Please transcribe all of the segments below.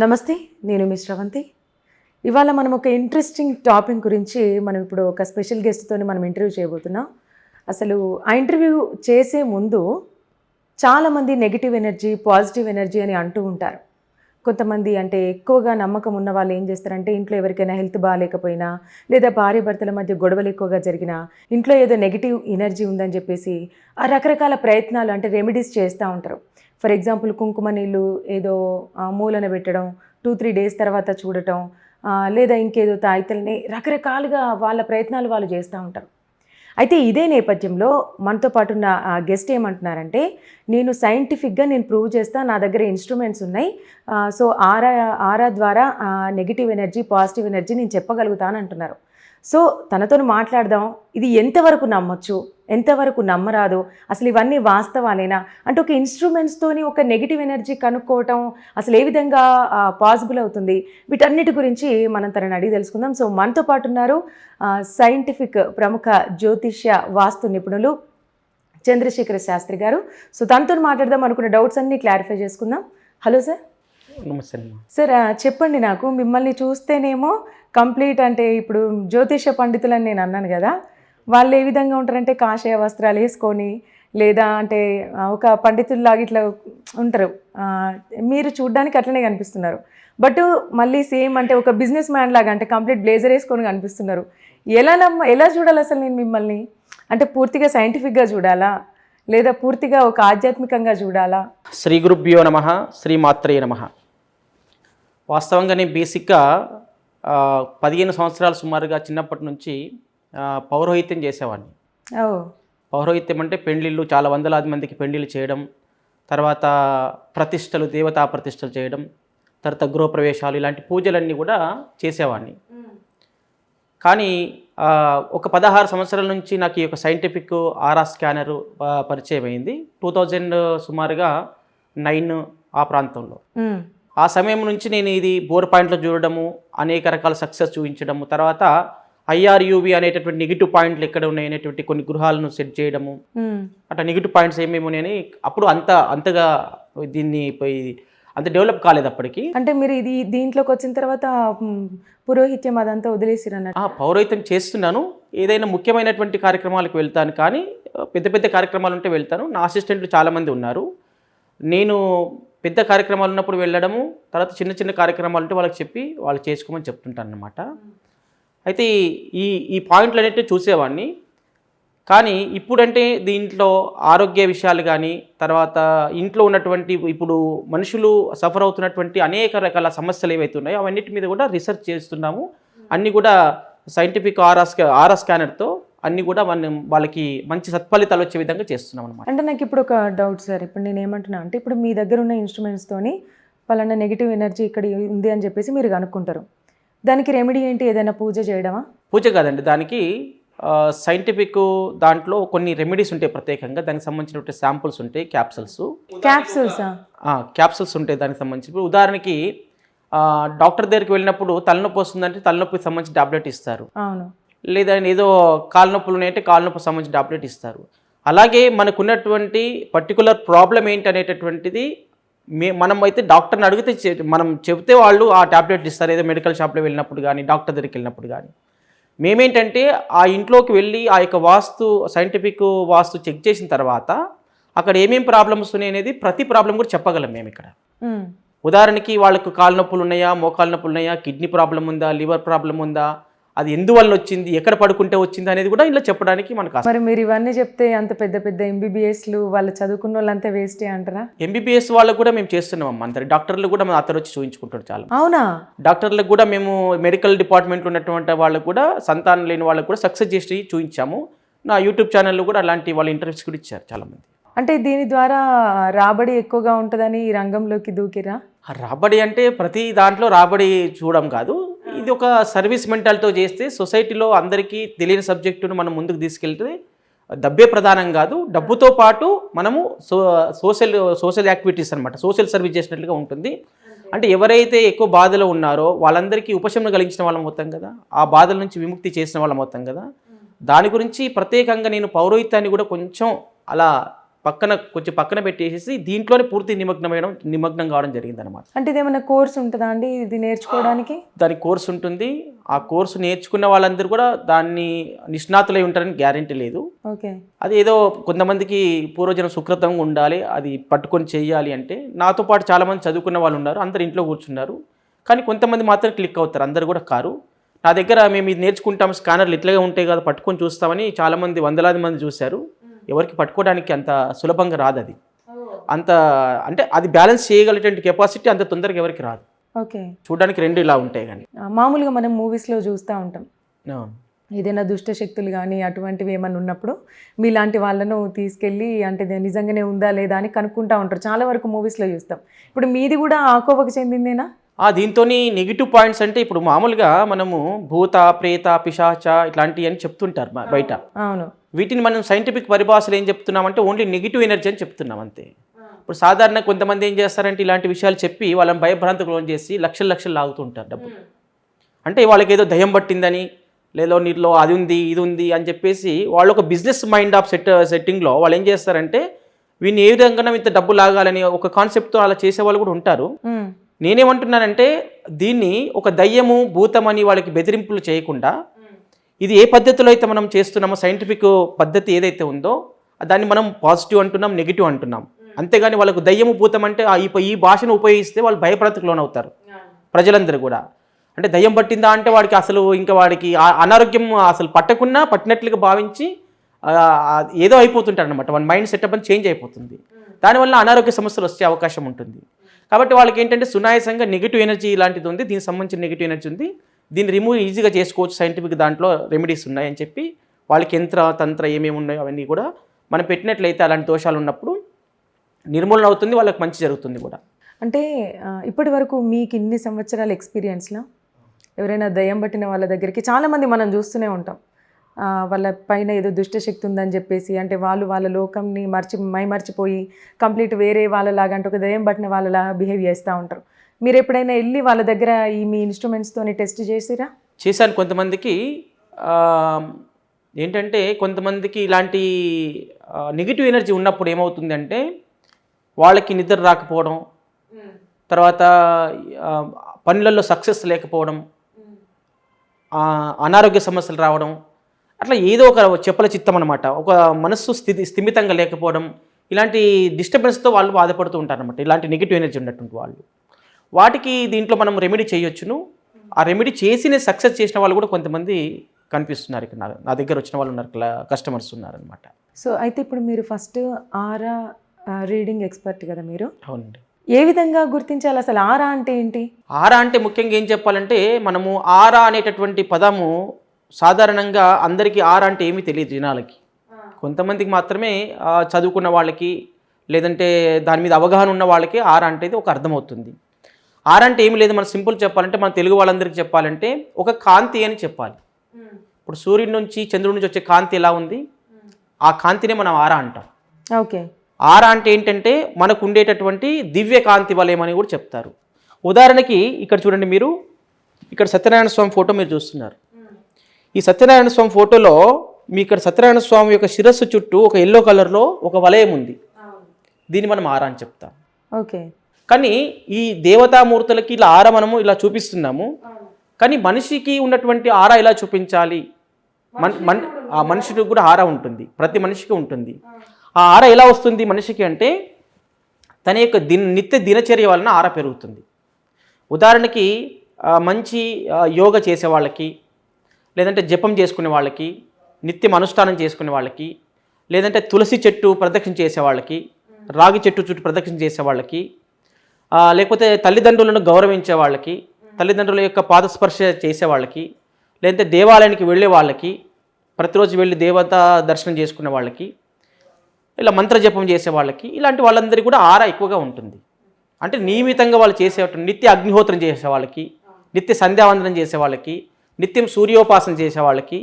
నమస్తే నేను మీ శ్రవంతి. ఇవాళ మనం ఒక ఇంట్రెస్టింగ్ టాపిక్ గురించి మనం ఇప్పుడు ఒక స్పెషల్ గెస్ట్తో మనం ఇంటర్వ్యూ చేయబోతున్నాం. అసలు ఆ ఇంటర్వ్యూ చేసే ముందు చాలామంది నెగిటివ్ ఎనర్జీ పాజిటివ్ ఎనర్జీ అని అంటూ ఉంటారు. కొంతమంది అంటే ఎక్కువగా నమ్మకం ఉన్న వాళ్ళు ఏం చేస్తారంటే ఇంట్లో ఎవరికైనా హెల్త్ బాగాలేకపోయినా లేదా భార్య భర్తల మధ్య గొడవలు ఎక్కువగా జరిగినా ఇంట్లో ఏదో నెగిటివ్ ఎనర్జీ ఉందని చెప్పేసి ఆ రకరకాల ప్రయత్నాలు అంటే రెమెడీస్ చేస్తూ ఉంటారు. ఫర్ ఎగ్జాంపుల్ కుంకుమ నీళ్ళు ఏదో మూలన పెట్టడం టూ త్రీ డేస్ తర్వాత చూడటం లేదా ఇంకేదో తాయితల్ని రకరకాలుగా వాళ్ళ ప్రయత్నాలు వాళ్ళు చేస్తూ ఉంటారు. అయితే ఇదే నేపథ్యంలో మనతో పాటు నా గెస్ట్ ఏమంటున్నారంటే నేను సైంటిఫిక్గా నేను ప్రూవ్ చేస్తా నా దగ్గర ఇన్స్ట్రుమెంట్స్ ఉన్నాయి సో ఆరా ఆరా ద్వారా నెగిటివ్ ఎనర్జీ పాజిటివ్ ఎనర్జీ నేను చెప్పగలుగుతాను అంటున్నారు సో తనతో మాట్లాడదాం ఇది ఎంతవరకు నమ్మొచ్చు? ఎంతవరకు నమ్మరాదు? అసలు ఇవన్నీ వాస్తవాలేనా? అంటే ఒక ఇన్స్ట్రుమెంట్స్తోని ఒక నెగిటివ్ ఎనర్జీ కనుక్కోవటం అసలు ఏ విధంగా పాసిబుల్ అవుతుంది? వీటన్నిటి గురించి మనం తనని అడిగి తెలుసుకుందాం. సో మనతో పాటు ఉన్నారు సైంటిఫిక్ ప్రముఖ జ్యోతిష్య వాస్తు నిపుణులు చంద్రశేఖర శాస్త్రి గారు. సో తనతో మాట్లాడదాం అనుకున్న డౌట్స్ అన్నీ క్లారిఫై చేసుకుందాం. హలో సార్ నమస్తే సార్ చెప్పండి నాకు. మిమ్మల్ని చూస్తేనేమో కంప్లీట్ అంటే ఇప్పుడు జ్యోతిష పండితులని నేను అన్నాను కదా. వాళ్ళు ఏ విధంగా ఉంటారంటే కాషాయ వస్త్రాలు వేసుకొని లేదా అంటే ఒక పండితుల్లాగా ఇట్లా ఉంటారు. మీరు చూడ్డానికి అట్లనే కనిపిస్తున్నారు. బట్ మళ్ళీ సేమ్ అంటే ఒక బిజినెస్ మ్యాన్ లాగా అంటే కంప్లీట్ బ్లేజర్ వేసుకొని కనిపిస్తున్నారు. ఎలా నమ్మ ఎలా చూడాలి అసలు నేను మిమ్మల్ని? అంటే పూర్తిగా సైంటిఫిక్గా చూడాలా? లేదా పూర్తిగా ఒక ఆధ్యాత్మికంగా చూడాలా? శ్రీ గురుభ్యో నమ శ్రీ మాత్రే నమ. వాస్తవంగా నేను బేసిక్గా పదిహేను సంవత్సరాలు సుమారుగా చిన్నప్పటి నుంచి పౌరోహిత్యం చేసేవాడిని. పౌరోహిత్యం అంటే పెండ్లిళ్ళు చాలా వందలాది మందికి పెండ్లిళ్ళు చేయడం తర్వాత ప్రతిష్టలు దేవతా ప్రతిష్టలు చేయడం తర్వాత గృహప్రవేశాలు ఇలాంటి పూజలన్నీ కూడా చేసేవాడిని. కానీ ఒక పదహారు సంవత్సరాల నుంచి నాకు ఈ యొక్క సైంటిఫిక్ ఆరా స్కానర్ పరిచయం అయింది. టూ థౌజండ్ సుమారుగా నైన్ ఆ ప్రాంతంలో. ఆ సమయం నుంచి నేను ఇది బోర్ పాయింట్లో చూడడము అనేక రకాల సక్సెస్ చూపించడము తర్వాత ఐఆర్యువి అనేటటువంటి నెగిటివ్ పాయింట్లు ఎక్కడ ఉన్నాయి అనేటువంటి కొన్ని గృహాలను సెట్ చేయడము. అట్లా నెగిటివ్ పాయింట్స్ ఏమేమి ఉన్నాయని అప్పుడు అంత అంతగా దీన్ని పోయి అంత డెవలప్ కాలేదు అప్పటికి. అంటే మీరు ఇది దీంట్లోకి వచ్చిన తర్వాత పురోహిత్యం అదంతా వదిలేసిరు అన్నట్టు. ఆ, పౌరోహిత్యం చేస్తున్నాను. ఏదైనా ముఖ్యమైనటువంటి కార్యక్రమాలకు వెళ్తాను కానీ పెద్ద పెద్ద కార్యక్రమాలు ఉంటే వెళ్తాను. నా అసిస్టెంట్లు చాలామంది ఉన్నారు. నేను పెద్ద కార్యక్రమాలు ఉన్నప్పుడు వెళ్ళడము తర్వాత చిన్న చిన్న కార్యక్రమాలు ఉంటే వాళ్ళకి చెప్పి వాళ్ళు చేసుకోమని చెప్తుంటాను అనమాట అయితే ఈ ఈ పాయింట్లు అనేటివి చూసేవాడిని. కానీ ఇప్పుడంటే దీంట్లో ఆరోగ్య విషయాలు కానీ తర్వాత ఇంట్లో ఉన్నటువంటి ఇప్పుడు మనుషులు సఫర్ అవుతున్నటువంటి అనేక రకాల సమస్యలు ఏవైతే ఉన్నాయో అవన్నిటి మీద కూడా రీసెర్చ్ చేస్తున్నాము. అన్నీ కూడా సైంటిఫిక్ ఆర్ఆర్ స్కా ఆర్ఆర్ స్కానర్తో అన్నీ కూడా మనం వాళ్ళకి మంచి సత్ఫలితాలు వచ్చే విధంగా చేస్తున్నాం అనమాట అంటే నాకు ఇప్పుడు ఒక డౌట్ సార్. ఇప్పుడు నేను ఏమంటున్నా అంటే ఇప్పుడు మీ దగ్గర ఉన్న ఇన్స్ట్రుమెంట్స్తోని పలానా నెగిటివ్ ఎనర్జీ ఇక్కడ ఉంది అని చెప్పేసి మీరు కనుక్కుంటారు దానికి రెమెడీ ఏంటి? ఏదైనా పూజ చేయడమా? పూజ కాదండి. దానికి సైంటిఫిక్ దాంట్లో కొన్ని రెమెడీస్ ఉంటాయి ప్రత్యేకంగా. దానికి సంబంధించినటువంటి శాంపుల్స్ ఉంటాయి క్యాప్సల్స్ క్యాప్సూల్సా క్యాప్సూల్స్ ఉంటాయి దానికి సంబంధించి ఉదాహరణకి డాక్టర్ దగ్గరికి వెళ్ళినప్పుడు తలనొప్పి వస్తుందంటే తలనొప్పికి సంబంధించి టాబ్లెట్ ఇస్తారు. అవును. లేదా ఏదో కాలు నొప్పులు ఉన్నాయంటే కాలు నొప్పి సంబంధించి టాబ్లెట్ ఇస్తారు. అలాగే మనకున్నటువంటి పర్టికులర్ ప్రాబ్లం ఏంటి అనేటటువంటిది మే మనం అయితే డాక్టర్ని అడిగితే మనం చెబితే వాళ్ళు ఆ టాబ్లెట్ ఇస్తారు. ఏదో మెడికల్ షాప్లో వెళ్ళినప్పుడు కానీ డాక్టర్ దగ్గరికి వెళ్ళినప్పుడు కానీ మేమేంటంటే ఆ ఇంట్లోకి వెళ్ళి ఆ యొక్క వాస్తు సైంటిఫిక్ వాస్తు చెక్ చేసిన తర్వాత అక్కడ ఏమేం ప్రాబ్లమ్స్ ఉన్నాయి అనేది ప్రతి ప్రాబ్లం కూడా చెప్పగలం మేము. ఇక్కడ ఉదాహరణకి వాళ్ళకు కాలు నొప్పులు ఉన్నాయా మోకాలు నొప్పులు ఉన్నాయా కిడ్నీ ప్రాబ్లం ఉందా లివర్ ప్రాబ్లం ఉందా అది ఎందువల్ల వచ్చింది? ఎక్కడ పడుకుంటే వచ్చింది అనేది కూడా ఇలా చెప్పడానికి మనకు మరి మీరు ఇవన్నీ చెప్తే అంత పెద్ద పెద్ద ఎంబీబీఎస్లు వాళ్ళు చదువుకున్న వాళ్ళంతా వేస్టే అంటారా? ఎంబీబీఎస్ వాళ్ళకు కూడా మేము చేస్తున్నాం అమ్మ అంతే డాక్టర్లు కూడా మన అతను వచ్చి చూపించుకుంటాడు చాలా. అవునా? డాక్టర్లకు కూడా మేము మెడికల్ డిపార్ట్మెంట్లో ఉన్నటువంటి వాళ్ళకు కూడా సంతానం లేని వాళ్ళకు కూడా సక్సెస్ చేసి చూపించాము నా యూట్యూబ్ ఛానల్లో కూడా అలాంటి వాళ్ళ ఇంటర్వ్యూస్ కూడా ఇచ్చారు చాలామంది. అంటే దీని ద్వారా రాబడి ఎక్కువగా ఉంటుందని ఈ రంగంలోకి దూకిరా? రాబడి అంటే ప్రతి దాంట్లో రాబడి చూడడం కాదు. ఇది ఒక సర్వీస్ మెంటాలిటీతో చేస్తే సొసైటీలో అందరికీ తెలియని సబ్జెక్టును మనం ముందుకు తీసుకెళ్తే డబ్బే ప్రధానం కాదు. డబ్బుతో పాటు మనము సో సోషల్ సోషల్ యాక్టివిటీస్ అనమాట సోషల్ సర్వీస్ చేసినట్లుగా ఉంటుంది. అంటే ఎవరైతే ఎక్కువ బాధలో ఉన్నారో వాళ్ళందరికీ ఉపశమనం కలిగించిన వాళ్ళం అవుతాం కదా. ఆ బాధల నుంచి విముక్తి చేసిన వాళ్ళం అవుతాం కదా. దాని గురించి ప్రత్యేకంగా నేను పౌరోహిత్యాన్ని కూడా కొంచెం అలా పక్కన కొంచెం పక్కన పెట్టేసి దీంట్లోనే పూర్తి నిమగ్నమయడం నిమగ్నం కావడం జరిగింది అనమాట అంటే ఇదేమైనా కోర్స్ ఉంటుందా అండి? ఇది నేర్చుకోవడానికి? దాని కోర్సు ఉంటుంది. ఆ కోర్సు నేర్చుకున్న వాళ్ళందరూ కూడా దాన్ని నిష్ణాతులై ఉంటారని గ్యారంటీ లేదు. ఓకే. అది ఏదో కొంతమందికి పూర్వజనం సుకృతంగా ఉండాలి అది పట్టుకొని చేయాలి అంటే నాతో పాటు చాలామంది చదువుకున్న వాళ్ళు ఉన్నారు అందరు ఇంట్లో కూర్చున్నారు. కానీ కొంతమంది మాత్రం క్లిక్ అవుతారు అందరు కూడా కారు. నా దగ్గర మేము ఇది నేర్చుకుంటాం స్కానర్లు ఇట్లాగే ఉంటాయి కదా పట్టుకొని చూస్తామని చాలామంది వందలాది మంది చూశారు. ఎవరికి పట్టుకోవడానికి అంత సులభంగా రాదు అది అంత అంటే అది బ్యాలెన్స్ చేయగలిగేటువంటి కెపాసిటీ అంత తొందరగా ఎవరికి రాదు. ఓకే. చూడడానికి రెండు ఇలా ఉంటాయి కానీ. మామూలుగా మనం మూవీస్లో చూస్తూ ఉంటాం. ఏదైనా దుష్ట శక్తులు కానీ అటువంటివి ఏమైనా ఉన్నప్పుడు మీలాంటి వాళ్ళను తీసుకెళ్ళి అంటే నిజంగానే ఉందా లేదా అని కనుక్కుంటా ఉంటారు. చాలా వరకు మూవీస్లో చూస్తాం. ఇప్పుడు మీది కూడా ఆకోవకు చెందిందేనా? ఆ దీంతో నెగిటివ్ పాయింట్స్ అంటే ఇప్పుడు మామూలుగా మనము భూత ప్రేత పిశాచ ఇట్లాంటివి అని చెప్తుంటారు బయట. అవును. వీటిని మనం సైంటిఫిక్ పరిభాషలో ఏం చెప్తున్నామంటే ఓన్లీ నెగిటివ్ ఎనర్జీ అని చెప్తున్నాం అంతే. ఇప్పుడు సాధారణ కొంతమంది ఏం చేస్తారంటే ఇలాంటి విషయాలు చెప్పి వాళ్ళని భయభ్రాంతికి లోన్ చేసి లక్షలు లక్షలు లాగుతుంటారు డబ్బులు. అంటే వాళ్ళకి ఏదో దయ్యం పట్టిందని లేదో నీటిలో అది ఉంది ఇది ఉంది అని చెప్పేసి వాళ్ళు ఒక బిజినెస్ మైండ్ ఆఫ్ సెట్ సెట్టింగ్లో వాళ్ళు ఏం చేస్తారంటే వీడిని ఏ విధంగా ఇంత డబ్బు లాగాలని ఒక కాన్సెప్ట్తో అలా చేసే వాళ్ళు కూడా ఉంటారు. నేనేమంటున్నానంటే దీన్ని ఒక దయ్యము భూతమని వాళ్ళకి బెదిరింపులు చేయకుండా ఇది ఏ పద్ధతిలో అయితే మనం చేస్తున్నామో సైంటిఫిక్ పద్ధతి ఏదైతే ఉందో దాన్ని మనం పాజిటివ్ అంటున్నాం నెగిటివ్ అంటున్నాం. అంతేగాని వాళ్ళకు దయ్యము భూతం అంటే ఈ భాషను ఉపయోగిస్తే వాళ్ళు భయప్రాంతకు లోనవుతారు. ప్రజలందరూ కూడా. అంటే దయ్యం పట్టిందా అంటే వాడికి అసలు ఇంకా వాడికి అనారోగ్యం అసలు పట్టకున్నా పట్టినట్లుగా భావించి ఏదో అయిపోతుంటారు అనమాట వాళ్ళ మైండ్ సెటప్ అని చేంజ్ అయిపోతుంది. దానివల్ల అనారోగ్య సమస్యలు వచ్చే అవకాశం ఉంటుంది. కాబట్టి వాళ్ళకి ఏంటంటే సునాయాసంగా నెగిటివ్ ఎనర్జీ ఇలాంటిది ఉంది దీనికి సంబంధించిన నెగిటివ్ ఎనర్జీ ఉంది. దీన్ని రిమూవ్ ఈజీగా చేసుకోవచ్చు. సైంటిఫిక్ దాంట్లో రెమెడీస్ ఉన్నాయని చెప్పి వాళ్ళకి యంత్ర తంత్ర ఏమేమి ఉన్నాయో అవన్నీ కూడా మనం పెట్టినట్లయితే అలాంటి దోషాలు ఉన్నప్పుడు నిర్మూలన అవుతుంది వాళ్ళకి మంచి జరుగుతుంది కూడా. అంటే ఇప్పటి వరకు మీకు ఇన్ని సంవత్సరాల ఎక్స్పీరియన్స్లో ఎవరైనా దయ్యం పట్టిన వాళ్ళ దగ్గరికి చాలామంది మనం చూస్తూనే ఉంటాం. వాళ్ళ పైన ఏదో దుష్టశక్తి ఉందని చెప్పేసి అంటే వాళ్ళు వాళ్ళ లోకంని మర్చి మై మర్చిపోయి కంప్లీట్ వేరే వాళ్ళలాగా అంటే ఒక దయ్యం పట్టిన వాళ్ళలా బిహేవ్ చేస్తూ ఉంటారు. మీరు ఎప్పుడైనా వెళ్ళి వాళ్ళ దగ్గర ఈ మీ ఇన్స్ట్రుమెంట్స్తోని టెస్ట్ చేసిరా? చేశాను. కొంతమందికి ఏంటంటే కొంతమందికి ఇలాంటి నెగిటివ్ ఎనర్జీ ఉన్నప్పుడు ఏమవుతుందంటే వాళ్ళకి నిద్ర రాకపోవడం తర్వాత పనులలో సక్సెస్ లేకపోవడం అనారోగ్య సమస్యలు రావడం అట్లా ఏదో ఒక చెప్పల చిత్తం అనమాట ఒక మనస్సు స్థితి స్థిమితంగా లేకపోవడం ఇలాంటి డిస్టర్బెన్స్తో వాళ్ళు బాధపడుతూ ఉంటారు అనమాట ఇలాంటి నెగిటివ్ ఎనర్జీ ఉన్నటువంటి వాళ్ళు. వాటికి దీంట్లో మనం రెమెడీ చేయొచ్చును. ఆ రెమెడీ చేసి సక్సెస్ చేసిన వాళ్ళు కూడా కొంతమంది కనిపిస్తున్నారు ఇక్కడ. నా- నా దగ్గర వచ్చిన వాళ్ళు ఉన్నారు కస్టమర్స్ ఉన్నారనమాట సో అయితే ఇప్పుడు మీరు ఫస్ట్ ఆరా రీడింగ్ ఎక్స్పర్ట్ కదా మీరు? అవునండి. ఏ విధంగా గుర్తించాలి? అసలు ఆరా అంటే ఏంటి? ఆరా అంటే ముఖ్యంగా ఏం చెప్పాలంటే మనము ఆరా అనేటటువంటి పదము సాధారణంగా అందరికీ ఆరా అంటే ఏమీ తెలియదు జనాలకి. కొంతమందికి మాత్రమే చదువుకున్న వాళ్ళకి లేదంటే దాని మీద అవగాహన ఉన్న వాళ్ళకి ఆరా అంటే ఒక అర్థమవుతుంది. ఆరా అంటే ఏమి లేదు మనం సింపుల్ చెప్పాలంటే మన తెలుగు వాళ్ళందరికీ చెప్పాలంటే ఒక కాంతి అని చెప్పాలి. ఇప్పుడు సూర్యుడి నుంచి చంద్రుడి నుంచి వచ్చే కాంతి ఎలా ఉంది? ఆ కాంతినే మనం ఆరా అంటాం. ఓకే. ఆరా అంటే ఏంటంటే మనకు ఉండేటటువంటి దివ్య కాంతి వలయమని కూడా చెప్తారు. ఉదాహరణకి ఇక్కడ చూడండి మీరు ఇక్కడ సత్యనారాయణ స్వామి ఫోటో మీరు చూస్తున్నారు. ఈ సత్యనారాయణ స్వామి ఫోటోలో మీ ఇక్కడ సత్యనారాయణ స్వామి యొక్క శిరస్సు చుట్టూ ఒక ఎల్లో కలర్లో ఒక వలయం ఉంది. దీన్ని మనం ఆరా అని చెప్తాం. ఓకే. కానీ ఈ దేవతామూర్తులకి ఇలా ఆర మనము ఇలా చూపిస్తున్నాము. కానీ మనిషికి ఉన్నటువంటి ఆర ఎలా చూపించాలి? మన్ మన్ ఆ మనిషికి కూడా ఆర ఉంటుంది. ప్రతి మనిషికి ఉంటుంది. ఆ ఆర ఎలా వస్తుంది మనిషికి అంటే తన యొక్క దిన నిత్య దినచర్య వలన ఆర పెరుగుతుంది. ఉదాహరణకి మంచి యోగ చేసే వాళ్ళకి లేదంటే జపం చేసుకునే వాళ్ళకి నిత్యం అనుష్ఠానం చేసుకునే వాళ్ళకి లేదంటే తులసి చెట్టు ప్రదక్షిణ చేసే వాళ్ళకి రాగి చెట్టు చుట్టూ ప్రదక్షిణ చేసే వాళ్ళకి లేకపోతే తల్లిదండ్రులను గౌరవించే వాళ్ళకి తల్లిదండ్రుల యొక్క పాదస్పర్శ చేసే వాళ్ళకి లేదంటే దేవాలయానికి వెళ్ళే వాళ్ళకి ప్రతిరోజు వెళ్ళి దేవత దర్శనం చేసుకునే వాళ్ళకి ఇలా మంత్రజపం చేసే వాళ్ళకి ఇలాంటి వాళ్ళందరికీ కూడా ఆరా ఎక్కువగా ఉంటుంది. అంటే నియమితంగా వాళ్ళు చేసే నిత్య అగ్నిహోత్రం చేసే వాళ్ళకి నిత్య సంధ్యావందనం చేసే వాళ్ళకి నిత్యం సూర్యోపాసన చేసే వాళ్ళకి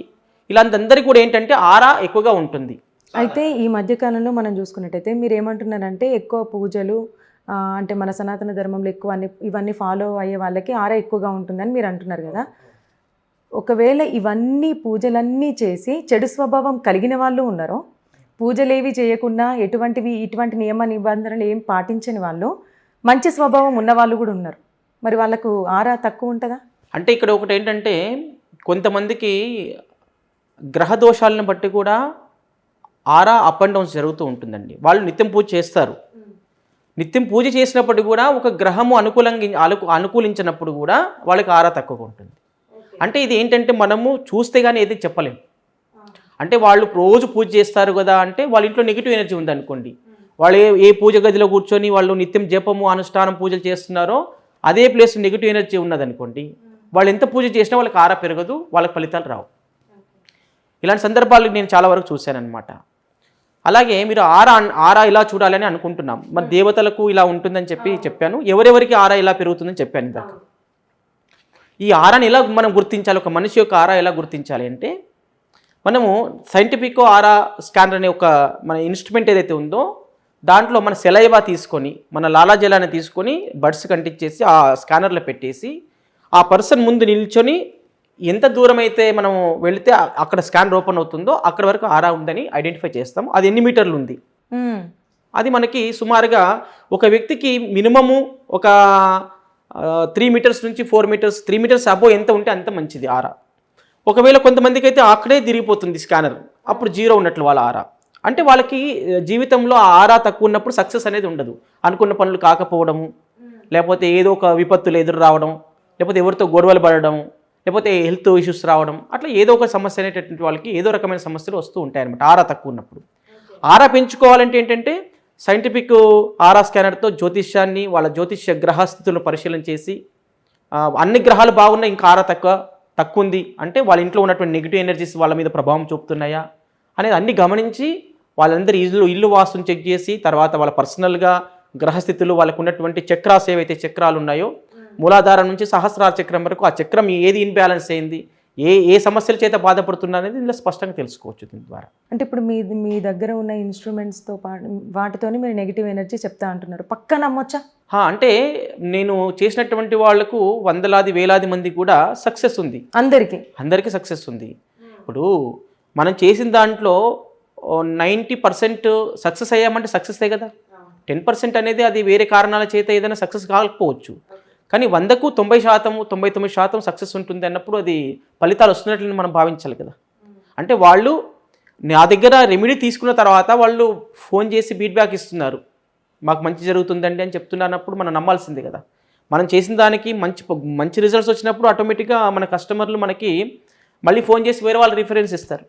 ఇలాంటి కూడా ఏంటంటే ఆరా ఎక్కువగా ఉంటుంది. అయితే ఈ మధ్యకాలంలో మనం చూసుకున్నట్టయితే మీరు ఏమంటున్నారంటే ఎక్కువ పూజలు అంటే మన సనాతన ధర్మంలో ఎక్కువ అన్ని ఇవన్నీ ఫాలో అయ్యే వాళ్ళకి ఆరా ఎక్కువగా ఉంటుందని మీరు అంటున్నారు కదా. ఒకవేళ ఇవన్నీ పూజలన్నీ చేసి చెడు స్వభావం కలిగిన వాళ్ళు ఉన్నారో పూజలు ఏవి చేయకుండా ఎటువంటివి ఇటువంటి నియమ నిబంధనలు ఏం పాటించని వాళ్ళు మంచి స్వభావం ఉన్న వాళ్ళు కూడా ఉన్నారు. మరి వాళ్ళకు ఆరా తక్కువ ఉంటుందా? అంటే ఇక్కడ ఒకటి ఏంటంటే కొంతమందికి గ్రహ దోషాలను బట్టి కూడా ఆరా అప్ అండ్ డౌన్స్ జరుగుతూ ఉంటుందండి. వాళ్ళు నిత్యం పూజ చేస్తారు. నిత్యం పూజ చేసినప్పటికీ కూడా ఒక గ్రహము అనుకూలంగా అను అనుకూలించినప్పుడు కూడా వాళ్ళకి ఆరా తక్కువ ఉంటుంది. అంటే ఇది ఏంటంటే మనము చూస్తే కానీ ఏది చెప్పలేము అంటే వాళ్ళు రోజు పూజ చేస్తారు కదా అంటే వాళ్ళ ఇంట్లో నెగిటివ్ ఎనర్జీ ఉందనుకోండి. వాళ్ళు ఏ ఏ పూజ గదిలో కూర్చొని వాళ్ళు నిత్యం జపము అనుష్ఠానం పూజలు చేస్తున్నారో అదే ప్లేస్ నెగిటివ్ ఎనర్జీ ఉన్నదనుకోండి. వాళ్ళు ఎంత పూజ చేసినా వాళ్ళకి ఆరా పెరగదు వాళ్ళకి ఫలితాలు రావు. ఇలాంటి సందర్భాలు నేను చాలా వరకు చూశానన్నమాట. అలాగే మీరు ఆరా ఆరా ఇలా చూడాలని అనుకుంటున్నాం. మరి దేవతలకు ఇలా ఉంటుందని చెప్పి చెప్పాను. ఎవరెవరికి ఆరా ఇలా పెరుగుతుందని చెప్పాను ఇందాక. ఈ ఆరాని ఎలా మనం గుర్తించాలి? ఒక మనిషి యొక్క ఆరా ఎలా గుర్తించాలి అంటే మనము సైంటిఫిక్ ఆరా స్కానర్ అనే ఒక మన ఇన్స్ట్రుమెంట్ ఏదైతే ఉందో దాంట్లో మన సెలైవా తీసుకొని మన లాలాజలాన్ని తీసుకొని బడ్స్ కంటించేసి ఆ స్కానర్లో పెట్టేసి ఆ పర్సన్ ముందు నిల్చొని ఎంత దూరం అయితే మనం వెళితే అక్కడ స్కానర్ ఓపెన్ అవుతుందో అక్కడ వరకు ఆరా ఉందని ఐడెంటిఫై చేస్తాం అది ఎన్ని మీటర్లు ఉంది. అది మనకి సుమారుగా ఒక వ్యక్తికి మినిమము ఒక త్రీ మీటర్స్ నుంచి four metres three metres above ఎంత ఉంటే అంత మంచిది ఆరా. ఒకవేళ కొంతమందికి అయితే అక్కడే తిరిగిపోతుంది స్కానర్ అప్పుడు జీరో ఉన్నట్లు వాళ్ళ ఆరా. అంటే వాళ్ళకి జీవితంలో ఆ ఆరా తక్కువ ఉన్నప్పుడు సక్సెస్ అనేది ఉండదు. అనుకున్న పనులు కాకపోవడము లేకపోతే ఏదో ఒక విపత్తులు ఎదురు రావడం లేకపోతే ఎవరితో గొడవలు పడడం లేకపోతే హెల్త్ ఇష్యూస్ రావడం అట్లా ఏదో ఒక సమస్య అనేటటువంటి వాళ్ళకి ఏదో రకమైన సమస్యలు వస్తూ ఉంటాయి అనమాట ఆరా తక్కువ ఉన్నప్పుడు. ఆరా పెంచుకోవాలంటే ఏంటంటే సైంటిఫిక్ ఆరా స్కానర్తో జ్యోతిష్యాన్ని వాళ్ళ జ్యోతిష్య గ్రహస్థితులను పరిశీలన చేసి అన్ని గ్రహాలు బాగున్నా ఇంకా ఆరా తక్కువ తక్కువ ఉంది అంటే వాళ్ళ ఇంట్లో ఉన్నటువంటి నెగిటివ్ ఎనర్జీస్ వాళ్ళ మీద ప్రభావం చూపుతున్నాయా అనేది అన్ని గమనించి వాళ్ళందరి ఇల్లు ఇల్లు వాస్తుని చెక్ చేసి తర్వాత వాళ్ళ పర్సనల్గా గ్రహస్థితులు వాళ్ళకు ఉన్నటువంటి చక్రాస్ ఏవైతే చక్రాలు ఉన్నాయో మూలాధారం నుంచి సహస్రార చక్రం వరకు ఆ చక్రం ఏది ఇన్బ్యాలెన్స్ అయింది? ఏ ఏ సమస్యల చేత బాధపడుతున్నా అనేది ఇందులో స్పష్టంగా తెలుసుకోవచ్చు దీని ద్వారా. అంటే ఇప్పుడు మీ మీ దగ్గర ఉన్న ఇన్స్ట్రుమెంట్స్తో పాటు వాటితోని మీరు నెగిటివ్ ఎనర్జీ చెప్తా అంటున్నారు. పక్క నమ్మొచ్చా హా, అంటే నేను చేసినటువంటి వాళ్ళకు వందలాది వేలాది మంది కూడా సక్సెస్ ఉంది. అందరికీ? అందరికీ సక్సెస్ ఉంది. ఇప్పుడు మనం చేసిన దాంట్లో నైంటీ పర్సెంట్ సక్సెస్ అయ్యామంటే సక్సెసే కదా? టెన్ పర్సెంట్ అనేది అది వేరే కారణాల చేత ఏదైనా సక్సెస్ కాకపోవచ్చు. కానీ వందకు తొంభై శాతం తొంభై తొమ్మిది శాతం సక్సెస్ ఉంటుంది అన్నప్పుడు అది ఫలితాలు వస్తున్నట్లు మనం భావించాలి కదా. అంటే వాళ్ళు నా దగ్గర రెమెడీ తీసుకున్న తర్వాత వాళ్ళు ఫోన్ చేసి ఫీడ్బ్యాక్ ఇస్తున్నారు. మాకు మంచి జరుగుతుందండి అని చెప్తున్నప్పుడు మనం నమ్మాల్సిందే కదా. మనం చేసిన దానికి మంచి మంచి రిజల్ట్స్ వచ్చినప్పుడు ఆటోమేటిక్గా మన కస్టమర్లు మనకి మళ్ళీ ఫోన్ చేసి వేరే వాళ్ళు రిఫరెన్స్ ఇస్తారు.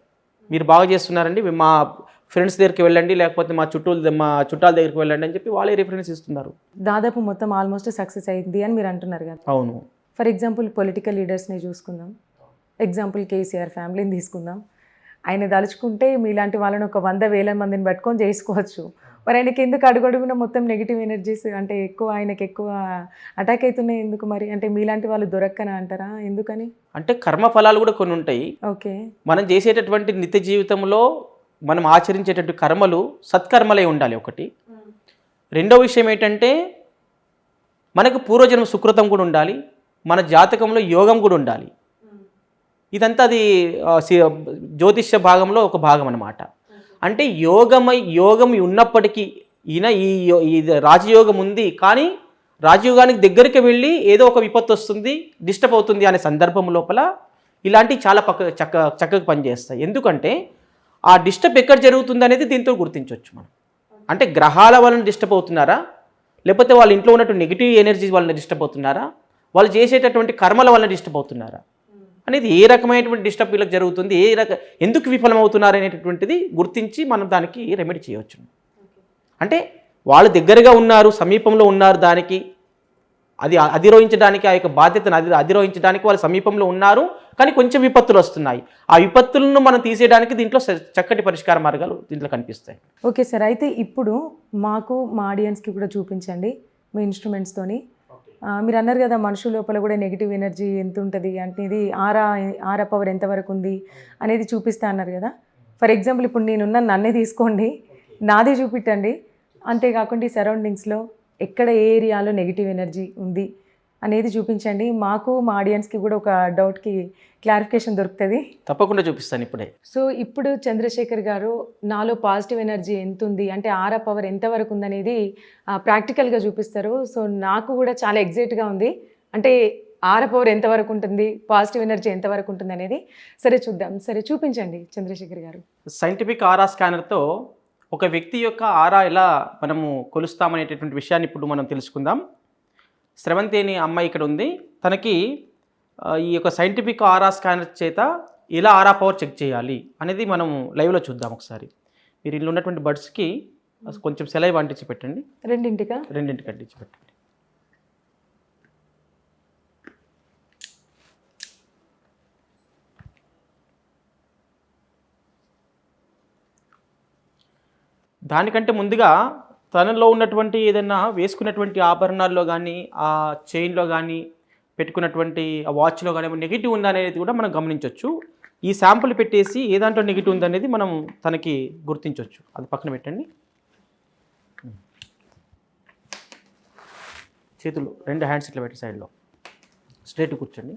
మీరు బాగా చేస్తున్నారండి మా ఫ్రెండ్స్ దగ్గరికి వెళ్ళండి లేకపోతే మా చుట్టూ మా చుట్టాల దగ్గరికి వెళ్ళండి అని చెప్పి వాళ్ళే రిఫరెన్స్ ఇస్తున్నారు. దాదాపు మొత్తం ఆల్మోస్ట్ సక్సెస్ అయింది అని మీరు అంటున్నారు కదా. అవును. ఫర్ ఎగ్జాంపుల్ పొలిటికల్ లీడర్స్ని చూసుకుందాం. ఎగ్జాంపుల్ కేసీఆర్ ఫ్యామిలీని తీసుకుందాం. ఆయన దలుచుకుంటే మీలాంటి వాళ్ళని ఒక వంద వేల మందిని పట్టుకొని చేసుకోవచ్చు మరి ఆయనకి ఎందుకు అడుగడుగున మొత్తం నెగిటివ్ ఎనర్జీస్ అంటే ఎక్కువ ఆయనకి ఎక్కువ అటాక్ అవుతున్నాయి ఎందుకు మరి? అంటే మీలాంటి వాళ్ళు దొరక్కన అంటారా? ఎందుకని? అంటే కర్మ ఫలాలు కూడా కొన్ని ఉంటాయి. ఓకే మనం చేసేటటువంటి నిత్య జీవితంలో మనం ఆచరించేటటువంటి కర్మలు సత్కర్మలై ఉండాలి ఒకటి. రెండో విషయం ఏంటంటే మనకు పూర్వజన్మ సుకృతం కూడా ఉండాలి మన జాతకంలో యోగం కూడా ఉండాలి. ఇదంతా అది జ్యోతిష్య భాగంలో ఒక భాగం అన్నమాట. అంటే యోగమై యోగం ఉన్నప్పటికీ ఈయన ఈ ఈ రాజయోగం ఉంది కానీ రాజయోగానికి దగ్గరికి వెళ్ళి ఏదో ఒక విపత్తు వస్తుంది డిస్టర్బ్ అవుతుంది అనే సందర్భం లోపల ఇలాంటివి చాలా పక్క చక్క చక్కగా పనిచేస్తాయి. ఎందుకంటే ఆ డిస్టర్బ్ ఎక్కడ జరుగుతుంది అనేది దీంతో గుర్తించవచ్చు మనం. అంటే గ్రహాల వలన డిస్టర్బ్ అవుతున్నారా? లేకపోతే వాళ్ళ ఇంట్లో ఉన్నటువంటి నెగిటివ్ ఎనర్జీ వలన డిస్టర్బ్ అవుతున్నారా? వాళ్ళు చేసేటటువంటి కర్మల వలన డిస్టర్బ్ అవుతున్నారా? అనేది ఏ రకమైనటువంటి డిస్టర్బ్ వీళ్ళకి జరుగుతుంది? ఏ రక ఎందుకు విఫలమవుతున్నారు అనేటటువంటిది గుర్తించి మనం దానికి రెమెడీ చేయవచ్చు. అంటే వాళ్ళు దగ్గరగా ఉన్నారు సమీపంలో ఉన్నారు దానికి అది అధిరోహించడానికి ఆ యొక్క బాధ్యతను అధి అధిరోహించడానికి వాళ్ళు సమీపంలో ఉన్నారు కానీ కొంచెం విపత్తులు వస్తున్నాయి. ఆ విపత్తులను మనం తీసేయడానికి దీంట్లో చక్కటి పరిష్కార మార్గాలు దీంట్లో కనిపిస్తాయి. ఓకే సార్ అయితే ఇప్పుడు మాకు మా ఆడియన్స్కి కూడా చూపించండి మీ ఇన్స్ట్రుమెంట్స్తోని మీరు అన్నారు కదా మనుషుల లోపల కూడా నెగిటివ్ ఎనర్జీ ఎంత ఉంటుంది అంటే ఇది ఆరా ఆరా పవర్ ఎంతవరకు ఉంది అనేది చూపిస్తా అన్నారు కదా. ఫర్ ఎగ్జాంపుల్ ఇప్పుడు నేనున్న నన్నే తీసుకోండి నాది చూపించండి అంతేకాకుండా ఈ సరౌండింగ్స్లో ఎక్కడ ఏ ఏరియాలో నెగిటివ్ ఎనర్జీ ఉంది అనేది చూపించండి. మాకు మా ఆడియన్స్కి కూడా ఒక డౌట్కి క్లారిఫికేషన్ దొరుకుతుంది. తప్పకుండా చూపిస్తాను ఇప్పుడే. సో ఇప్పుడు చంద్రశేఖర్ గారు నాలో పాజిటివ్ ఎనర్జీ ఎంత ఉంది అంటే ఆరా పవర్ ఎంతవరకు ఉందనేది ప్రాక్టికల్గా చూపిస్తారు. సో నాకు కూడా చాలా ఎగ్జైట్గా ఉంది. అంటే ఆరా పవర్ ఎంతవరకు ఉంటుంది? పాజిటివ్ ఎనర్జీ ఎంతవరకు ఉంటుంది అనేది సరే చూద్దాం. సరే చూపించండి చంద్రశేఖర్ గారు. సైంటిఫిక్ ఆరా స్కానర్తో ఒక వ్యక్తి యొక్క ఆరా ఎలా మనము కొలుస్తామనేటటువంటి విషయాన్ని ఇప్పుడు మనం తెలుసుకుందాం. స్రవంతి అనే అమ్మాయి ఇక్కడ ఉంది. తనకి ఈ యొక్క సైంటిఫిక్ ఆరా స్కానర్ చేత ఎలా ఆరా పవర్ చెక్ చేయాలి అనేది మనం లైవ్లో చూద్దాం ఒకసారి. మీరు ఇల్లు ఉన్నటువంటి బర్డ్స్కి కొంచెం సెలవు అంటించి పెట్టండి. రెండింటిగా రెండింటికి అంటించి పెట్టండి. దానికంటే ముందుగా తనలో ఉన్నటువంటి ఏదైనా వేసుకున్నటువంటి ఆభరణాల్లో కానీ ఆ చైన్లో కానీ పెట్టుకున్నటువంటి ఆ వాచ్లో కానీ నెగిటివ్ ఉందా అనేది కూడా మనం గమనించవచ్చు ఈ శాంపుల్ పెట్టేసి ఏ దాంట్లో నెగిటివ్ ఉందనేది మనం తనకి గుర్తించవచ్చు అది పక్కన పెట్టండి. చేతులు రెండు హ్యాండ్స్ ఇట్లా పెట్టి సైడ్లో. స్ట్రేట్ కూర్చోండి.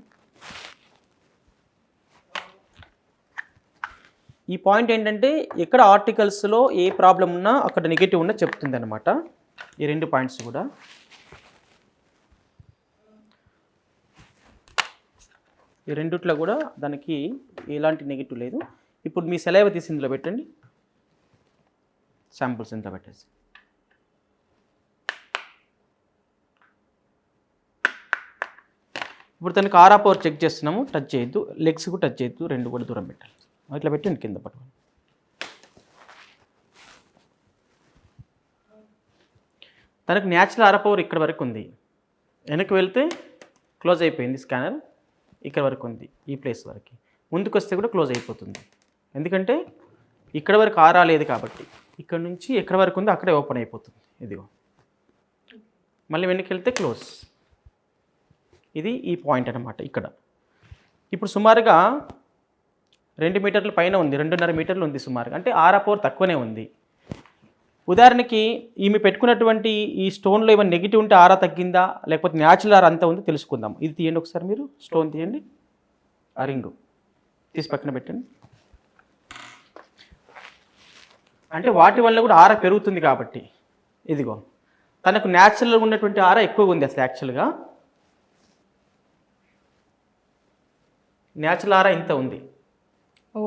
ఈ పాయింట్ ఏంటంటే ఎక్కడ ఆర్టికల్స్లో ఏ ప్రాబ్లం ఉన్నా అక్కడ నెగిటివ్ ఉన్నా చెప్తుంది అనమాట ఈ రెండు పాయింట్స్ కూడా. ఈ రెండిట్లో కూడా దానికి ఎలాంటి నెగిటివ్ లేదు. ఇప్పుడు మీ సెలవు తీసి ఇందులో పెట్టండి. శాంపుల్స్ ఇంత పెట్టేసి. ఇప్పుడు తనకి ఆరా పవర్ చెక్ చేస్తున్నాము. టచ్ చేయొద్దు. లెగ్స్ కూడా టచ్ చేయొద్దు. రెండు కూడా దూరం పెట్టాలి. ఇట్లా పెట్టండి కింద పట్టుకోండి. తనకు న్యాచురల్ ఆరపవర్ ఇక్కడ వరకు ఉంది. వెనక్కి వెళ్తే క్లోజ్ అయిపోయింది స్కానర్ ఇక్కడ వరకు ఉంది ఈ ప్లేస్ వరకు. ముందుకు వస్తే కూడా క్లోజ్ అయిపోతుంది. ఎందుకంటే ఇక్కడ వరకు ఆరా లేదు కాబట్టి. ఇక్కడ నుంచి ఎక్కడ వరకు ఉందో అక్కడే ఓపెన్ అయిపోతుంది. ఇదిగో. మళ్ళీ వెనక్కి వెళ్తే క్లోజ్ ఇది ఈ పాయింట్ అన్నమాట ఇక్కడ. ఇప్పుడు సుమారుగా రెండు మీటర్ల పైన ఉంది రెండున్నర మీటర్లు ఉంది సుమారు అంటే ఆరాపోర్ తక్కువనే ఉంది. ఉదాహరణకి ఈమె పెట్టుకున్నటువంటి ఈ స్టోన్లో ఏమైనా నెగిటివ్ ఉంటే ఆరా తగ్గిందా లేకపోతే న్యాచురల్ ఆరా అంతా ఉందో తెలుసుకుందాం. ఇది తీయండి ఒకసారి మీరు స్టోన్ తీయండి. ఆ రింగు. తీసి పక్కన పెట్టండి. అంటే వాటి వల్ల కూడా ఆర పెరుగుతుంది కాబట్టి. ఇదిగో. తనకు న్యాచురల్గా ఉన్నటువంటి ఆర ఎక్కువగా ఉంది అసలు యాక్చువల్గా. న్యాచురల్ ఆరా ఇంత ఉంది. ఓ.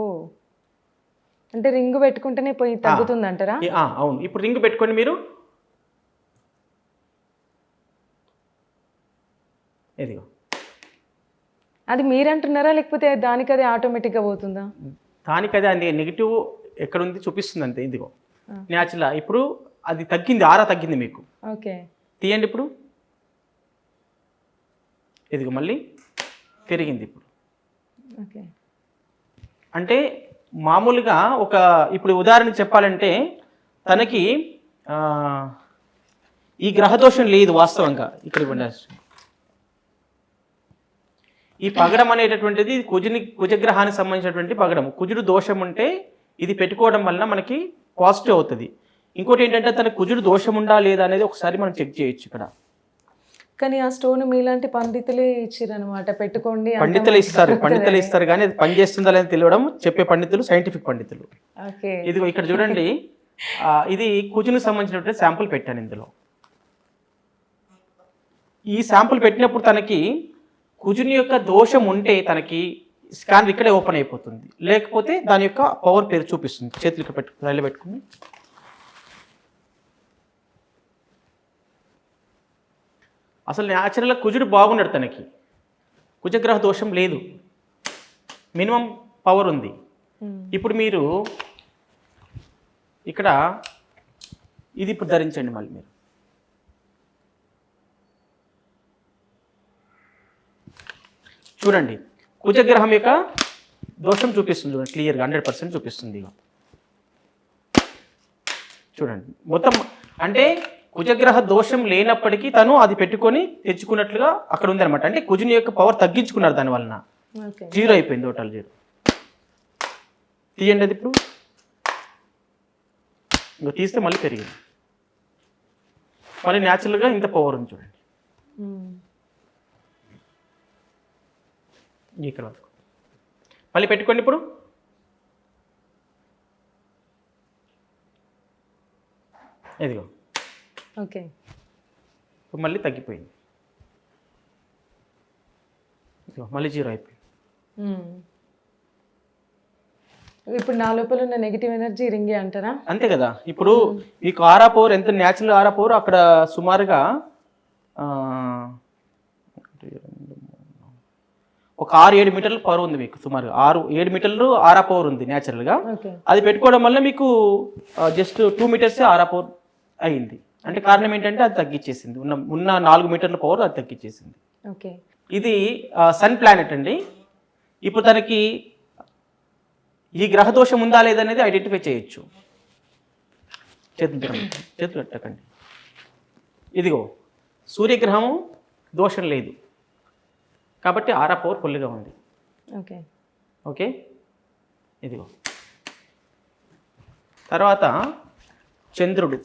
అంటే రింగ్ పెట్టుకుంటేనే పోయి తగ్గుతుంది అంటారా ఆ, అవును. ఇప్పుడు రింగ్ పెట్టుకోండి మీరు. ఇదిగో. అది మీరంటున్నారా? లేకపోతే దానికి అది ఆటోమేటిక్గా పోతుందా? దానికి అదే అది నెగిటివ్ ఎక్కడ ఉంది చూపిస్తుంది అంతే ఇదిగో. ఆ. న్యాచురల్ ఇప్పుడు అది తగ్గింది. ఆరా తగ్గింది మీకు. ఓకే. తీయండి ఇప్పుడు. ఇదిగో మళ్ళీ. పెరిగింది ఇప్పుడు. ఓకే. అంటే మామూలుగా ఒక ఇప్పుడు ఉదాహరణ చెప్పాలంటే తనకి ఈ గ్రహదోషం లేదు వాస్తవంగా. ఇక్కడ ఇవ్వండి. ఈ పగడం అనేటటువంటిది కుజుని కుజగ్రహానికి సంబంధించినటువంటి పగడం. కుజుడు దోషం ఉంటే ఇది పెట్టుకోవడం వలన మనకి పాజిటివ్ అవుతుంది. ఇంకోటి ఏంటంటే తన కుజుడు దోషం ఉందా లేదా అనేది ఒకసారి మనం చెక్ చేయొచ్చు ఇక్కడ. కానీ ఆ స్టోన్ మీలాంటి పండితులే ఇచ్చిరనమాట పెట్టుకోండి పండితులు ఇస్తారు పండితులు ఇస్తారు కానీ అది పని చేస్తుందా లేదా తెలియడం చెప్పే పండితులు సైంటిఫిక్ పండితులు. ఇదిగో ఇక్కడ చూడండి. ఇది కుజునికి సంబంధించినటువంటి శాంపుల్ పెట్టాను ఇందులో. ఈ శాంపుల్ పెట్టినప్పుడు తనకి కుజుని యొక్క దోషం ఉంటే తనకి స్కాన్ ఇక్కడే ఓపెన్ అయిపోతుంది. లేకపోతే దాని యొక్క పవర్ పేరు చూపిస్తుంది. చేతులు ఇక్కడ పెట్టు రైలు పెట్టుకుని. అసలు న్యాచురల్గా కుజుడు బాగున్నాడు తనకి. కుజగ్రహ దోషం లేదు. మినిమం పవర్ ఉంది. ఇప్పుడు మీరు ఇక్కడ ఇది ఇప్పుడు ధరించండి మళ్ళీ మీరు. చూడండి. కుజగ్రహం యొక్క దోషం చూపిస్తుంది చూడండి. క్లియర్గా హండ్రెడ్ పర్సెంట్ చూపిస్తుంది. చూడండి. మొత్తం అంటే కుజగ్రహ దోషం లేనప్పటికీ తను అది పెట్టుకొని తెచ్చుకున్నట్లుగా అక్కడ ఉందన్నమాట అంటే కుజుని యొక్క పవర్ తగ్గించుకున్నారు దాని వలన. జీరో అయిపోయింది టోటల్ జీరో తీయండి అది ఇప్పుడు. ఇంకా తీస్తే మళ్ళీ పెరిగింది. మళ్ళీ న్యాచురల్గా ఇంత పవర్ ఉంది చూడండి. ఇక్కడ వరకు. మళ్ళీ పెట్టుకోండి ఇప్పుడు. ఇదిగో. ఓకే. ఇప్పుడు మళ్ళీ తగ్గిపోయింది. మళ్ళీ జీరో అయిపోయింది. ఇప్పుడు నా లోపల ఉన్న నెగిటివ్ ఎనర్జీ రింగే అంటారా? అంతే కదా. ఇప్పుడు మీకు ఆరా పవర్ ఎంత న్యాచురల్ ఆరా పవర్ అక్కడ సుమారుగా ఒక ఆరు ఏడు మీటర్ల పవర్ ఉంది మీకు సుమారుగా. ఆరు ఏడు మీటర్లు ఆరా పవర్ ఉంది న్యాచురల్గా అది పెట్టుకోవడం వల్ల మీకు just two metres aura power అయింది. అంటే కారణం ఏంటంటే అది తగ్గించేసింది ఉన్న ఉన్న నాలుగు మీటర్ల పవర్ అది తగ్గించేసింది ఓకే. ఇది సన్ ప్లానెట్ అండి. ఇప్పుడు తనకి ఈ గ్రహ దోషం ఉందా లేదనేది ఐడెంటిఫై చేయొచ్చు. చేతులు. చేతులు పెట్టకండి ఇదిగో సూర్యగ్రహము దోషం లేదు. కాబట్టి ఆరా పవర్ ఫుల్గా ఉంది. ఓకే. ఓకే? ఇదిగో. తర్వాత చంద్రుడు.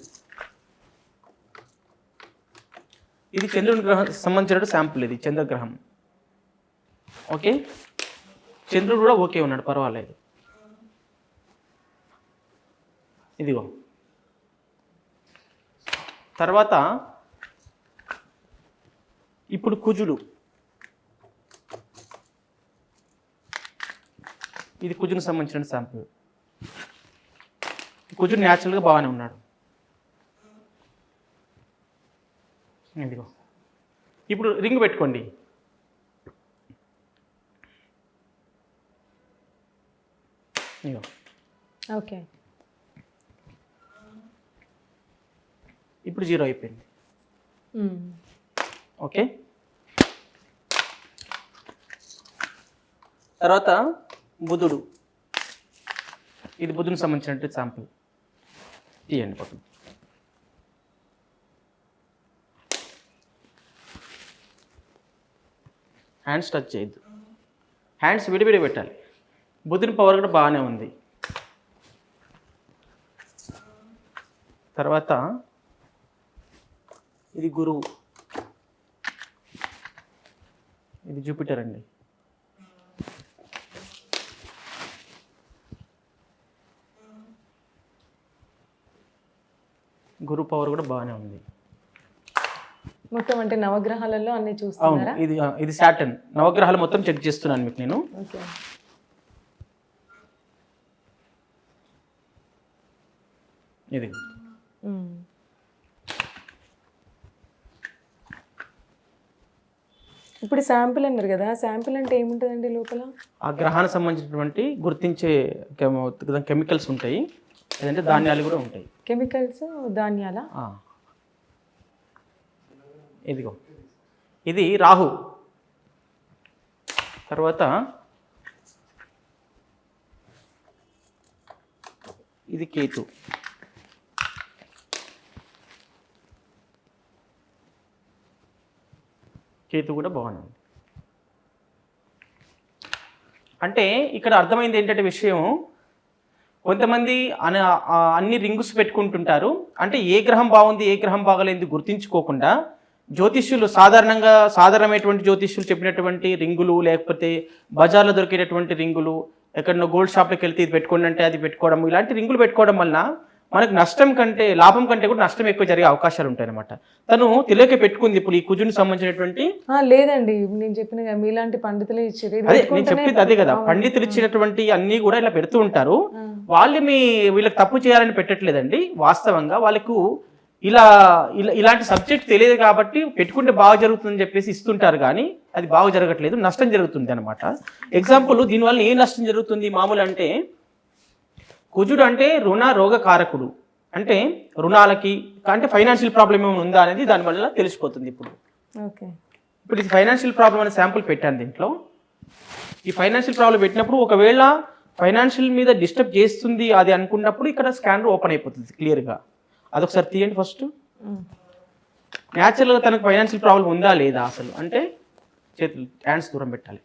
ఇది చంద్రుని గ్రహం సంబంధించిన శాంపుల్ ఇది చంద్రగ్రహం. ఓకే? చంద్రుడు కూడా ఓకే ఉన్నాడు పర్వాలేదు. ఇదిగో. తర్వాత ఇప్పుడు కుజుడు. ఇది కుజునికి సంబంధించిన శాంపుల్. కుజుడు న్యాచురల్గా బాగానే ఉన్నాడు. ఇదిగో. ఇప్పుడు రింగ్ పెట్టుకోండి. ఇదిగో. ఓకే. ఇప్పుడు జీరో అయిపోయింది. ఓకే. తర్వాత బుధుడు. ఇది బుధునికి సంబంధించిన శాంపుల్ తీయండి పక్కన హ్యాండ్స్ టచ్ చేయొద్దు. హ్యాండ్స్ విడివిడి పెట్టాలి. బుద్ధిని పవర్ కూడా బాగానే ఉంది. తర్వాత ఇది గురువు. ఇది జూపిటర్ అండి. గురు పవర్ కూడా బాగానే ఉంది. మొత్తం అంటే నవగ్రహాలలో అన్ని చూస్తున్నారా? ఇది ఇది సాటర్న్ నవగ్రహాలు మొత్తం చెక్ చేస్తున్నాను మీకు నేను. ఓకే. ఇది. ఇప్పుడు శాంపిల్ అన్నారు కదా శాంపిల్ అంటే ఏముంటుందండి లోపల? ఆ గ్రహానికి సంబంధించినటువంటి గుర్తించే కెమికల్స్ ఉంటాయి. లేదంటే ధాన్యాలు కూడా ఉంటాయి. కెమికల్స్ ధాన్యాల. ఇదిగో. ఇది రాహు. తర్వాత ఇది కేతు. కేతు కూడా బాగుంది. అంటే ఇక్కడ అర్థమైంది ఏంటంటే విషయం కొంతమంది అని అన్ని రింగ్స్ పెట్టుకుంటుంటారు. అంటే ఏ గ్రహం బాగుంది ఏ గ్రహం బాగలేదు గుర్తించుకోకుండా జ్యోతిష్యులు సాధారణంగా సాధారణమైనటువంటి జ్యోతిష్యులు చెప్పినటువంటి రింగులు లేకపోతే బజార్లో దొరికేటటువంటి రింగులు ఎక్కడన్నా గోల్డ్ షాప్కి వెళ్తే ఇది పెట్టుకోండి అంటే అది పెట్టుకోవడం ఇలాంటి రింగులు పెట్టుకోవడం వలన మనకు నష్టం కంటే లాభం కంటే కూడా నష్టం ఎక్కువ జరిగే అవకాశాలు ఉంటాయి అనమాట తను తెలియక పెట్టుకుంది ఇప్పుడు ఈ కుజుని సంబంధించినటువంటి లేదండి. నేను చెప్పిన మీలాంటి పండితులే అదే నేను చెప్పింది అదే కదా. పండితులు ఇచ్చినటువంటి అన్ని కూడా ఇలా పెడుతూ ఉంటారు. వాళ్ళు మీ వీళ్ళకి తప్పు చేయాలని పెట్టట్లేదండి. వాస్తవంగా వాళ్ళకు ఇలా ఇలా ఇలాంటి సబ్జెక్ట్ తెలియదు కాబట్టి పెట్టుకుంటే బాగా జరుగుతుందని చెప్పేసి ఇస్తుంటారు కానీ అది బాగా జరగట్లేదు నష్టం జరుగుతుంది అనమాట ఎగ్జాంపుల్ దీనివల్ల ఏ నష్టం జరుగుతుంది మామూలు అంటే కుజుడు అంటే రుణ రోగ కారకుడు అంటే రుణాలకి అంటే ఫైనాన్షియల్ ప్రాబ్లం ఏమైనా ఉందా అనేది దానివల్ల తెలిసిపోతుంది ఇప్పుడు. ఓకే. ఇప్పుడు ఇది ఫైనాన్షియల్ ప్రాబ్లం అనే శాంపుల్ పెట్టాను దీంట్లో. ఈ ఫైనాన్షియల్ ప్రాబ్లం పెట్టినప్పుడు ఒకవేళ ఫైనాన్షియల్ మీద డిస్టర్బ్ చేస్తుంది అది అనుకున్నప్పుడు ఇక్కడ స్కానర్ ఓపెన్ అయిపోతుంది క్లియర్గా అదొకసారి తీయండి ఫస్ట్. న్యాచురల్గా తనకు ఫైనాన్షియల్ ప్రాబ్లం ఉందా లేదా అసలు? అంటే చేతులు హ్యాండ్స్ దూరం పెట్టాలి.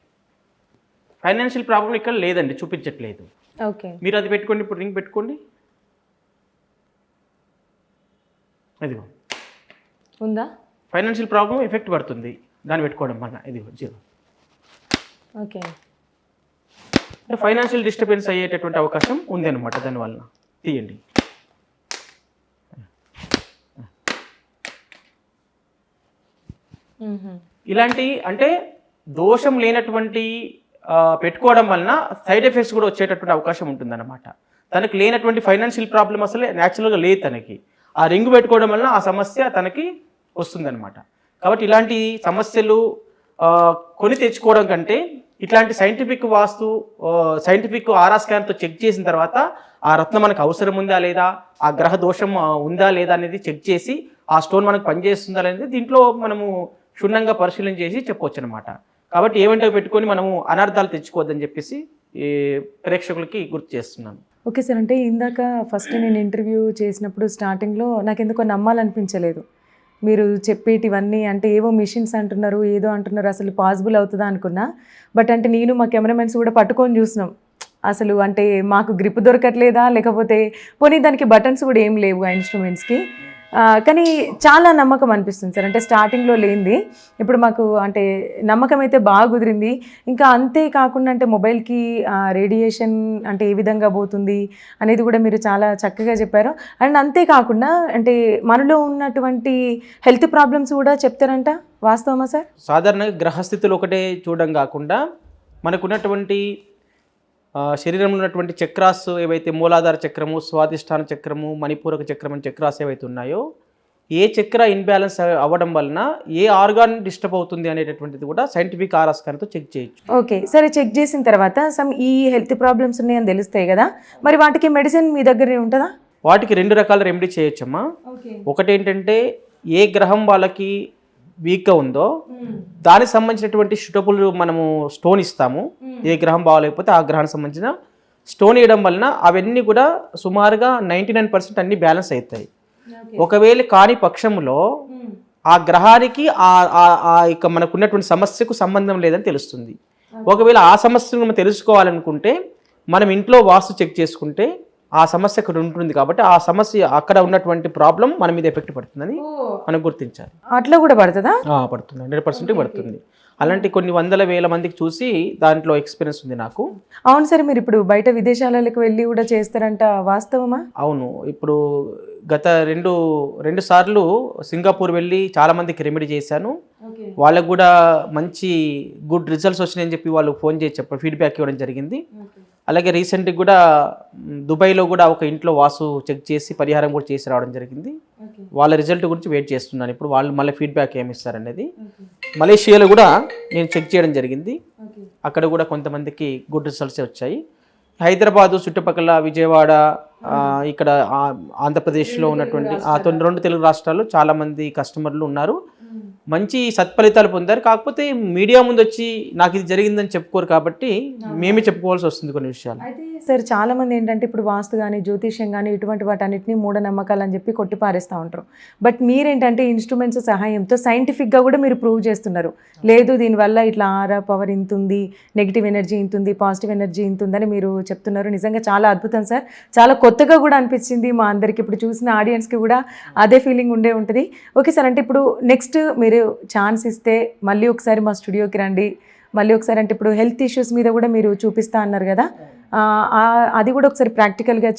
ఫైనాన్షియల్ ప్రాబ్లం ఇక్కడ లేదండి చూపించట్లేదు. ఓకే. మీరు అది పెట్టుకోండి ఇప్పుడు రింగ్ పెట్టుకోండి. ఇదిగో. ఉందా? ఫైనాన్షియల్ ప్రాబ్లం ఎఫెక్ట్ పడుతుంది. దాన్ని పెట్టుకోవడం వల్ల ఇది జీరో. ఓకే. ఫైనాన్షియల్ డిస్టర్బెన్స్ అయ్యేటటువంటి అవకాశం ఉంది అనమాట దానివల్ల తీయండి. ఇలాంటి అంటే దోషం లేనటువంటి పెట్టుకోవడం వలన సైడ్ ఎఫెక్ట్స్ కూడా వచ్చేటటువంటి అవకాశం ఉంటుందన్నమాట. తనకి లేనటువంటి ఫైనాన్షియల్ ప్రాబ్లం అసలే న్యాచురల్గా లేదు తనకి. ఆ రింగ్ పెట్టుకోవడం వలన ఆ సమస్య తనకి వస్తుందన్నమాట. కాబట్టి ఇలాంటి సమస్యలు కొని తెచ్చుకోవడం కంటే ఇట్లాంటి సైంటిఫిక్ వాస్తు సైంటిఫిక్ ఆరా స్కాన్తో చెక్ చేసిన తర్వాత ఆ రత్నం మనకు అవసరం ఉందా లేదా ఆ గ్రహ దోషం ఉందా లేదా అనేది చెక్ చేసి ఆ స్టోన్ మనకు పనిచేస్తుందా అనేది దీంట్లో మనము క్షుణ్ణంగా పరిశీలన చేసి చెప్పవచ్చు అనమాట కాబట్టి ఏమంటే పెట్టుకొని మనము అనర్థాలు తెచ్చుకోవద్దని చెప్పేసి ఈ ప్రేక్షకులకి గుర్తు చేస్తున్నాను. ఓకే సార్ అంటే ఇందాక ఫస్ట్ నేను ఇంటర్వ్యూ చేసినప్పుడు స్టార్టింగ్లో నాకు ఎందుకో నమ్మాలనిపించలేదు. మీరు చెప్పేటివన్నీ అంటే ఏవో మిషన్స్ అంటున్నారు ఏదో అంటున్నారు అసలు పాసిబుల్ అవుతుందా అనుకున్నా. బట్ అంటే నేను మా కెమెరామెన్స్ కూడా పట్టుకొని చూసినాం. అసలు అంటే మాకు గ్రిప్ దొరకట్లేదా? లేకపోతే పోనీ దానికి బటన్స్ కూడా ఏం లేవు ఆ ఇన్స్ట్రుమెంట్స్కి కానీ చాలా నమ్మకం అనిపిస్తుంది సార్. అంటే స్టార్టింగ్లో లేనిది. ఇప్పుడు మాకు అంటే నమ్మకం అయితే బాగా కుదిరింది. ఇంకా అంతే కాకుండా అంటే మొబైల్కి రేడియేషన్ అంటే ఏ విధంగా పోతుంది అనేది కూడా మీరు చాలా చక్కగా చెప్పారు. అండ్ అంతేకాకుండా అంటే మనలో ఉన్నటువంటి హెల్త్ ప్రాబ్లమ్స్ కూడా చెప్తారంట వాస్తవమా సార్? సాధారణంగా గ్రహస్థితులు ఒకటే చూడడం కాకుండా మనకున్నటువంటి శరీరంలో ఉన్నటువంటి చక్రాస్ ఏవైతే మూలాధార చక్రము స్వాదిష్టాన చక్రము మణిపూరక చక్రం అని చక్రాస్ ఏవైతే ఉన్నాయో ఏ చక్ర ఇన్బ్యాలెన్స్ అవ్వడం వలన ఏ ఆర్గాన్ డిస్టర్బ్ అవుతుంది అనేటటువంటిది కూడా సైంటిఫిక్ ఆరాస్కాన్తో చెక్ చేయొచ్చు. ఓకే సరే చెక్ చేసిన తర్వాత సమ్ ఈ హెల్త్ ప్రాబ్లమ్స్ ఉన్నాయని తెలుస్తాయి కదా మరి వాటికి మెడిసిన్ మీ దగ్గరే ఉంటుందా? వాటికి రెండు రకాల రెమెడీ చేయొచ్చమ్మా. ఒకటి ఏంటంటే ఏ గ్రహం వాళ్ళకి వీక్గా ఉందో దానికి సంబంధించినటువంటి షుటబుల్ మనము స్టోన్ ఇస్తాము. ఏ గ్రహం బాగాలేకపోతే ఆ గ్రహానికి సంబంధించిన స్టోన్ ఇవ్వడం వలన అవన్నీ కూడా సుమారుగా నైంటీ నైన్ పర్సెంట్ అన్ని బ్యాలెన్స్ అవుతాయి. ఒకవేళ కాని పక్షంలో ఆ గ్రహానికి ఆ ఆ- ఆ ఇక మనకు ఉన్నటువంటి సమస్యకు సంబంధం లేదని తెలుస్తుంది. ఒకవేళ ఆ సమస్యను మనం తెలుసుకోవాలనుకుంటే మనం ఇంట్లో వాస్తు చెక్ చేసుకుంటే ఆ సమస్య అక్కడ ఉంటుంది కాబట్టి ఆ సమస్య అక్కడ ఉన్నటువంటి ప్రాబ్లం మన మీద ఎఫెక్ట్ పడుతుందని మనం గుర్తించాలి. అట్లా కూడా పడుతుందా? పడుతుంది. హండ్రెడ్ పర్సెంట్ పడుతుంది. అలాంటి కొన్ని వందల వేల మందికి చూసి దాంట్లో ఎక్స్పీరియన్స్ ఉంది నాకు. అవును సార్ మీరు ఇప్పుడు బయట విదేశాలకు వెళ్ళి కూడా చేస్తారంట వాస్తవమా? అవును. ఇప్పుడు గత రెండు రెండు సార్లు సింగపూర్ వెళ్ళి చాలా మందికి రెమెడీ చేశాను. వాళ్ళకు కూడా మంచి గుడ్ రిజల్ట్స్ వచ్చినాయని చెప్పి వాళ్ళు ఫోన్ చేసి చెప్ప ఫీడ్బ్యాక్ ఇవ్వడం జరిగింది. అలాగే రీసెంట్గా కూడా దుబాయ్లో కూడా ఒక ఇంట్లో వాసు చెక్ చేసి పరిహారం కూడా చేసి రావడం జరిగింది. వాళ్ళ రిజల్ట్ గురించి వెయిట్ చేస్తున్నాను. ఇప్పుడు వాళ్ళు మళ్ళీ ఫీడ్బ్యాక్ ఏమి ఇస్తారనేది. మలేషియాలో కూడా నేను చెక్ చేయడం జరిగింది. అక్కడ కూడా కొంతమందికి గుడ్ రిజల్ట్స్ వచ్చాయి. హైదరాబాదు చుట్టుపక్కల విజయవాడ ఇక్కడ ఆంధ్రప్రదేశ్లో ఉన్నటువంటి ఆ తొమ్మిది రెండు తెలుగు రాష్ట్రాల్లో చాలా మంది కస్టమర్లు ఉన్నారు. మంచి సత్ఫలితాలు పొందారు. కాకపోతే మీడియా ముందు వచ్చి నాకు ఇది జరిగిందని చెప్పుకోరు కాబట్టి మేమే చెప్పుకోవాల్సి వస్తుంది కొన్ని విషయాలు. అయితే సార్ చాలా మంది ఏంటంటే ఇప్పుడు వాస్తు కానీ జ్యోతిష్యం కానీ ఇటువంటి వాటన్నిటిని మూఢనమ్మకాలు అని చెప్పి కొట్టిపారేస్తూ ఉంటారు. బట్ మీరేంటంటే ఇన్స్ట్రుమెంట్స్ సహాయంతో సైంటిఫిక్గా కూడా మీరు ప్రూవ్ చేస్తున్నారు. లేదు దీనివల్ల ఇట్లా ఆరా పవర్ ఇంత ఉంది నెగిటివ్ ఎనర్జీ ఇంత ఉంది పాజిటివ్ ఎనర్జీ ఇంత ఉందని మీరు చెప్తున్నారు. నిజంగా చాలా అద్భుతం సార్. చాలా కొత్తగా కూడా అనిపించింది మా అందరికి. ఇప్పుడు చూసిన ఆడియన్స్కి కూడా అదే ఫీలింగ్ ఉండే ఉంటుంది. ఓకే సార్ అంటే ఇప్పుడు నెక్స్ట్ మీరు ఛాన్స్ ఇస్తే మళ్ళీ ఒకసారి మా స్టూడియోకి రండి. మళ్ళీ ఒకసారి అంటే ఇప్పుడు హెల్త్ ఇష్యూస్ మీద కూడా మీరు చూపిస్తా అన్నారు కదా. అది కూడా ఒకసారి ప్రాక్టికల్గా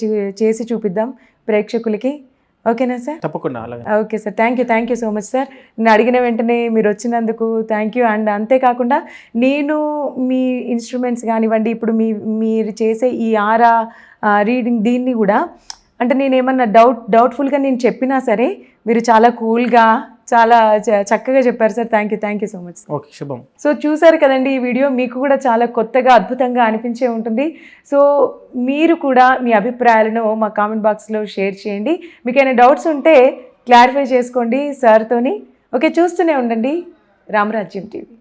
చేసి చూపిద్దాం ప్రేక్షకులకి. ఓకేనా సార్? తప్పకుండా okay sir thank you thank you so much sir. నేను అడిగిన వెంటనే మీరు వచ్చినందుకు థ్యాంక్ యూ అండ్ అంతేకాకుండా నేను మీ ఇన్స్ట్రుమెంట్స్ కానివ్వండి ఇప్పుడు మీ మీరు చేసే ఈ ఆరా రీడింగ్ దీన్ని కూడా అంటే నేను ఏమన్నా డౌట్ డౌట్ఫుల్గా నేను చెప్పినా సరే మీరు చాలా కూల్గా చాలా చక్కగా చెప్పారు sir. Thank you thank you so much okay శుభం. సో చూసారు కదండి ఈ వీడియో. మీకు కూడా చాలా కొత్తగా అద్భుతంగా అనిపించే ఉంటుంది. సో మీరు కూడా మీ అభిప్రాయాలను మా కామెంట్ బాక్స్లో షేర్ చేయండి. మీకు ఏమైనా డౌట్స్ ఉంటే క్లారిఫై చేసుకోండి సార్తోని. ఓకే చూస్తూనే ఉండండి. రామరాజ్యం టీవీ.